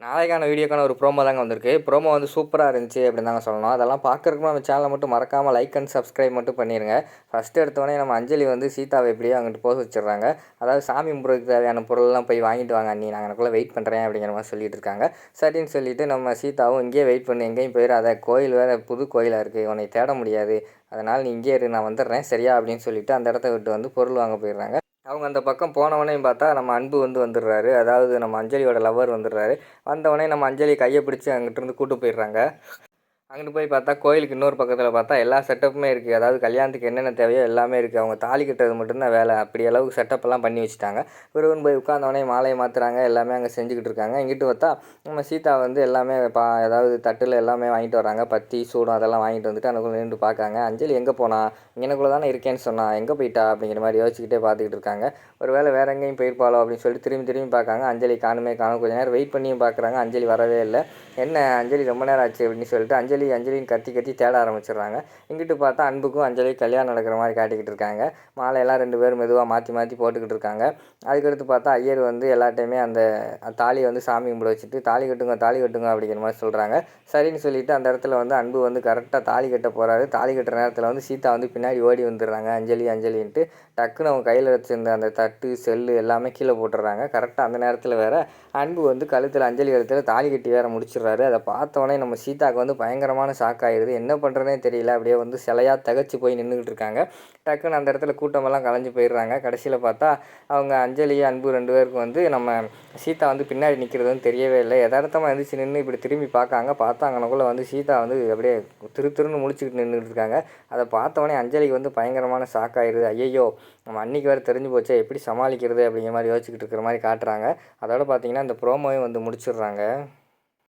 நாளைக்கான வீடியோக்கான ஒரு ப்ரோமோ தாங்க வந்திருக்கு. ப்ரோமோ வந்து சூப்பராக இருந்துச்சு அப்படின்னு தாங்க சொல்லணும். அதெல்லாம் பார்க்குறதுக்கு நம்ம சேனலை மட்டும் மறக்காமல் லைக் அண்ட் சப்ஸ்கிரைப் மட்டும் பண்ணிடுங்க ஃபஸ்ட்டு எடுத்தோடனே நம்ம அஞ்சலி வந்து சீதாவை எப்படியோ அங்கிட்டு போக வச்சிடுறாங்க. அதாவது சாமி முறைக்கு தேவையான பொருள்லாம் போய் வாங்கிட்டு வாங்க அண்ணி. நாங்கள் எனக்குள்ளே வெயிட் பண்ணுறேன் அப்படிங்கிற மாதிரி சொல்லிட்டு இருக்காங்க. சரின்னு சொல்லிட்டு நம்ம சீதாவும் இங்கேயே வெயிட் பண்ணி எங்கேயும் போயிடாத. கோயில் வேறு புது கோயிலாக இருக்குது உன்னை தேட முடியாது. அதனால் நீ இங்கே இரு நான் வந்துடுறேன். சரியா? அப்படின்னு சொல்லிட்டு அந்த இடத்த விட்டு வந்து பொருள் வாங்க போயிடுறாங்க. அவங்க அந்த பக்கம் போனவனையும் பார்த்தா நம்ம அன்பு வந்து வந்துடுறாரு. அதாவது நம்ம அஞ்சலியோட லவ்வர் வந்துடுறாரு. வந்தவொடனே நம்ம அஞ்சலி கையை பிடிச்சி அங்கிட்டிருந்து கூட்டு போயிடுறாங்க. அங்கிட்டு போய் பார்த்தா கோயிலுக்கு இன்னொரு பக்கத்தில் பார்த்தா எல்லா செட்டப்புமே இருக்குது அதாவது கல்யாணத்துக்கு என்னென்ன தேவையோ எல்லாமே இருக்குது அவங்க தாலி கட்டுறது மட்டும்தான் வேலை. அப்படி அளவுக்கு செட்டப்பெல்லாம் பண்ணி வச்சுட்டாங்க. விருவன் போய் உட்காந்தவொடனே மாலையை மாற்றுறாங்க எல்லாமே அங்கே செஞ்சுக்கிட்டு இருக்காங்க. இங்கிட்டு பார்த்தா நம்ம சீதா வந்து எல்லாமே பா ஏதாவது தட்டில் எல்லாமே வாங்கிட்டு வராங்க பத்தி சூடம் அதெல்லாம் வாங்கிட்டு வந்துட்டு அனுக்குள்ள நின்று பார்க்காங்க. அஞ்சலி எங்கே போனா? இங்கனக்குள்ளே தானே இருக்கேன்னு சொன்னால் எங்கே போயிட்டா? அப்படிங்கிற மாதிரி யோசிச்சுக்கிட்டே பார்த்துக்கிட்டு இருக்காங்க. ஒரு வேளை வேறு எங்கேயும் போயிருப்பாளோ அப்படின்னு சொல்லிட்டு திரும்பி திரும்பி பார்க்காங்க. அஞ்சலி காணுமே காணும். கொஞ்ச நேரம் வெயிட் பண்ணியும் பார்க்குறாங்க. அஞ்சலி வரவே இல்லை. என்ன அஞ்சலி ரொம்ப நேரம் ஆச்சு அப்படின்னு சொல்லிட்டு அஞ்சலி அஞ்சலின்னு கத்தி கத்தி தேட ஆரம்பிச்சிடுறாங்க. இங்கிட்டு பார்த்தா அன்புக்கும் அஞ்சலி கல்யாணம் நடக்கிற மாதிரி காட்டிக்கிட்டு இருக்காங்க. மாலையெல்லாம் ரெண்டு பேரும் மெதுவாக மாற்றி மாற்றி போட்டுக்கிட்டு இருக்காங்க. அதுக்கடுத்து பார்த்தா ஐயர் வந்து எல்லாட்டையுமே அந்த தாலியை வந்து சாமி கும்பிட வச்சுட்டு தாலி கட்டுங்க தாலி கட்டுங்க அப்படிங்கிற மாதிரி சொல்கிறாங்க சரின்னு சொல்லிட்டு அந்த இடத்துல வந்து அன்பு வந்து கரெக்டாக தாலி கட்ட போகிறாரு தாலி கட்டுற நேரத்தில் வந்து சீதா வந்து பின்னாடி ஓடி வந்துடுறாங்க. அஞ்சலி அஞ்சலின்ட்டு டக்குன்னு அவங்க கையில் வச்சுருந்த அந்த தட்டு செல்லு எல்லாமே கீழே போட்டுடுறாங்க. கரெக்டாக அந்த நேரத்தில் வேறு அன்பு வந்து கழுத்தில் அஞ்சலி கழுத்தில் தாலி கட்டி வேற முடிச்சிடுறாரு. அதை பார்த்தோன்னே நம்ம சீதாவுக்கு வந்து பயங்கர பயங்கரமான ஷாக் ஆயிடுது என்ன பண்ணுறதுனே தெரியல. அப்படியே வந்து சிலையாக தகச்சு போய் நின்றுக்கிட்டு இருக்காங்க. டக்குன்னு அந்த இடத்துல கூட்டமெல்லாம் கலைஞ்சு போயிடுறாங்க. கடைசியில் பார்த்தா அவங்க அஞ்சலி அன்பு ரெண்டு பேருக்கும் வந்து நம்ம சீதா வந்து பின்னாடி நிற்கிறதுன்னு தெரியவே இல்லை. யதார்த்தமாக எழுந்துச்சு நின்று இப்படி திரும்பி பார்க்காங்க. பார்த்தாங்கனக்குள்ளே வந்து சீதா வந்து அப்படியே திரு திருன்னு முடிச்சுக்கிட்டு நின்றுட்டு இருக்காங்க. அதை பார்த்தோன்னே அஞ்சலிக்கு வந்து பயங்கரமான ஷாக் ஆயிடுது ஐயோ நம்ம அன்னைக்கு வேறு தெரிஞ்சு போச்சே. எப்படி சமாளிக்கிறது அப்படிங்கிற மாதிரி யோசிச்சுக்கிட்டு இருக்கிற மாதிரி காட்டுறாங்க. அதோட பார்த்தீங்கன்னா இந்த ப்ரோமோவையும் வந்து முடிச்சிடுறாங்க.